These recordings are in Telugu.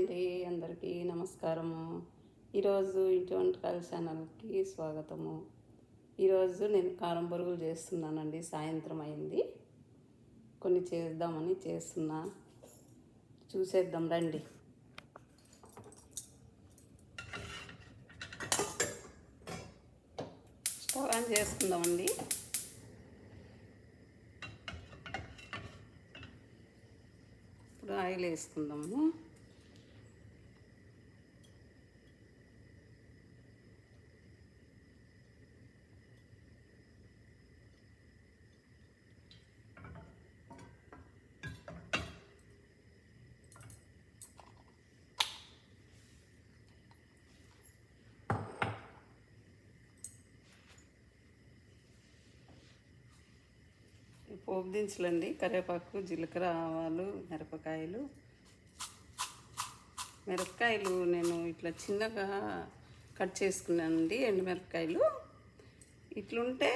అండి అందరికీ నమస్కారము. ఈరోజు ఇంటి వంటకాల ఛానల్కి స్వాగతము. ఈరోజు నేను కారం బొరుగులు చేస్తున్నానండి సాయంత్రం అయింది. కొన్ని చేద్దామని చేస్తున్నా. చూసేద్దాం రండి. స్టవ్ ఆన్ చేసుకుందామండి. ఇప్పుడు ఆయిల్ వేసుకుందాము. పోపు దినుసులండి. కరివేపాకు జీలకర్ర ఆవాలు మిరపకాయలు. మిరపకాయలు నేను ఇట్లా చిన్నగా కట్ చేసుకున్నానండి ఎండుమిరపకాయలు ఇట్లుంటే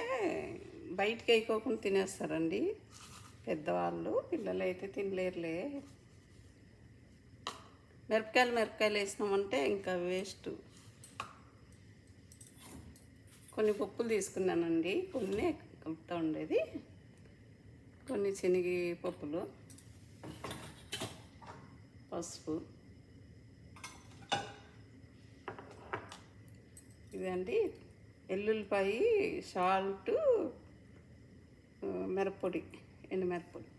బయటికి వేయకోకుండా తినేస్తారండి పెద్దవాళ్ళు. పిల్లలు అయితే తినలేరులే. మిరపకాయలు మిరపకాయలు వేసినామంటే ఇంకా వేస్ట్. కొన్ని పప్పులు తీసుకున్నానండి. కొన్ని కలుపుతూ ఉండేది. కొన్ని శనగి పప్పులు పసుపు. ఇదండి ఎల్లుల్లిపాయి సాల్ట్ మిరప్పొడి ఎండు మిరప్పొడి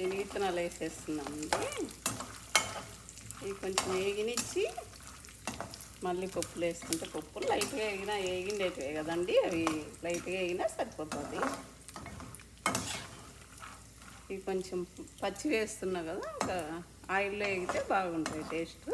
శనగిత్తనాలు వేసేస్తున్నామండి ఇవి కొంచెం వేగినిచ్చి మళ్ళీ పప్పులు వేసుకుంటే పప్పులు లైట్గా వేగినా వేగిండేటివే కదండి. అవి లైట్గా వేగినా సరిపోతుంది. ఇవి కొంచెం పచ్చి వేస్తున్నా కదా ఇంకా ఆయిల్లో వేగితే బాగుంటాయి టేస్ట్.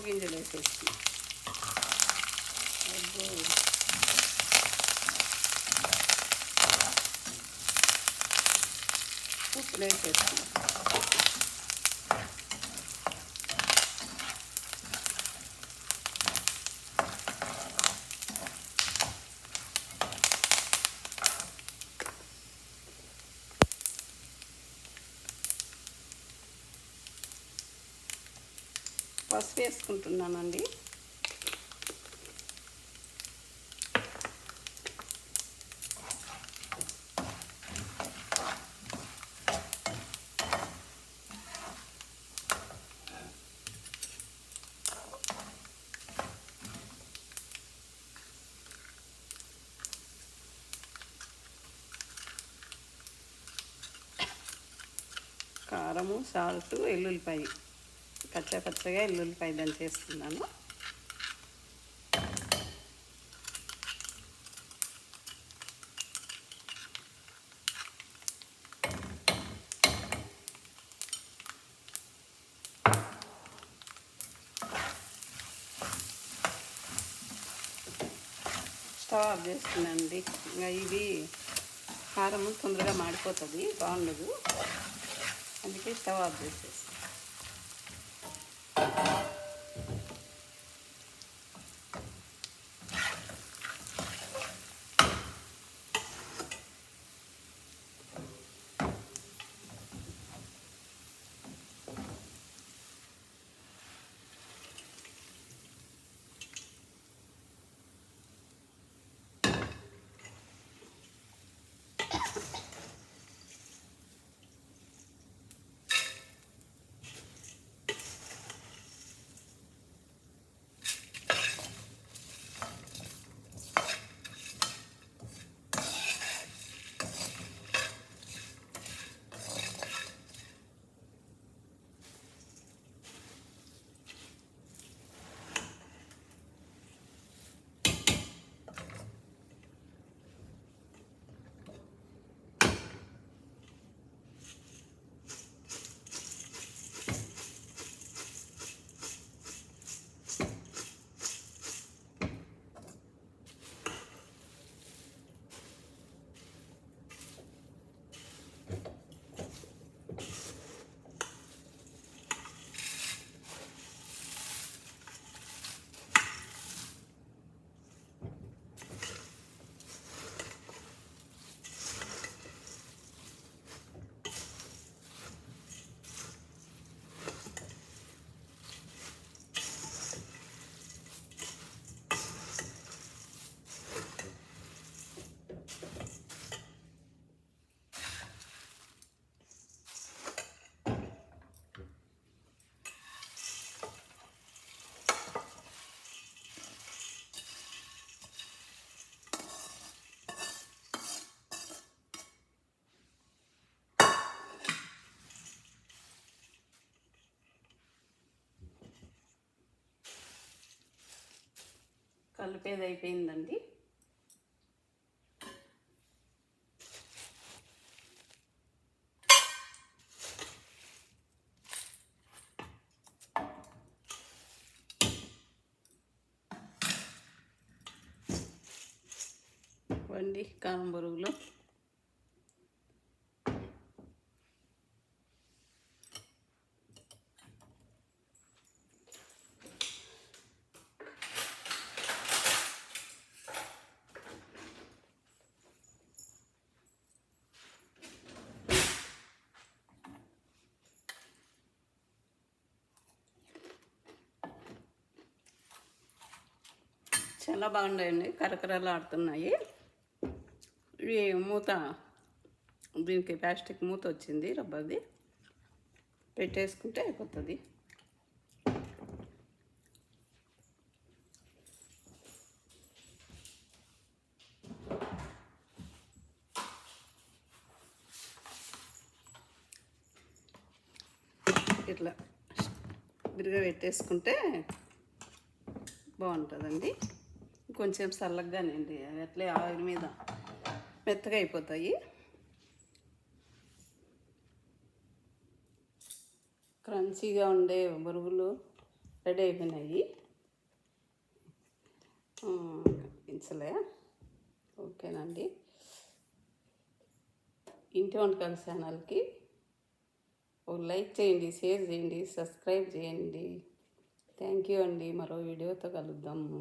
గింజలు వేసేస్తున్నాం అబ్బో. ఉప్పులు వేసేస్తున్నాం పసుపు వేసుకుంటున్నానండి. కారము సాల్ట్ వెల్లుల్లిపాయ. కచ్చా పచ్చగా ఎల్లుల్లిపాయ దంచేస్తున్నాను స్టవ్ ఆఫ్ చేస్తున్నానండి. ఇంకా ఇది కారం తొందరగా మాడిపోతుంది బాగుండదు. అందుకే స్టవ్ ఆఫ్ చేసేస్తాను కలిపేది అయిపోయిందండి వండి కారం బొరుగులు చాలా బాగున్నాయండి కరకరలు ఆడుతున్నాయి. ఇవి మూత దీనికి ప్లాస్టిక్ మూత వచ్చింది రబ్బర్ది. పెట్టేసుకుంటే అయిపోతుంది. ఇట్లా విరిగా పెట్టేసుకుంటే బాగుంటుందండి. కొంచెం చల్లగానండి అవి అట్లే ఆయిల్ మీద మెత్తగా అయిపోతాయి. క్రంచీగా ఉండే బరుగులు రెడీ అయిపోయినాయి. ఇంచలే. ఓకేనండి. ఇంటి వంటకాల ఛానల్కి ఓ లైక్ చేయండి షేర్ చేయండి సబ్స్క్రైబ్ చేయండి. థ్యాంక్ యూ అండి. మరో వీడియోతో కలుద్దాము.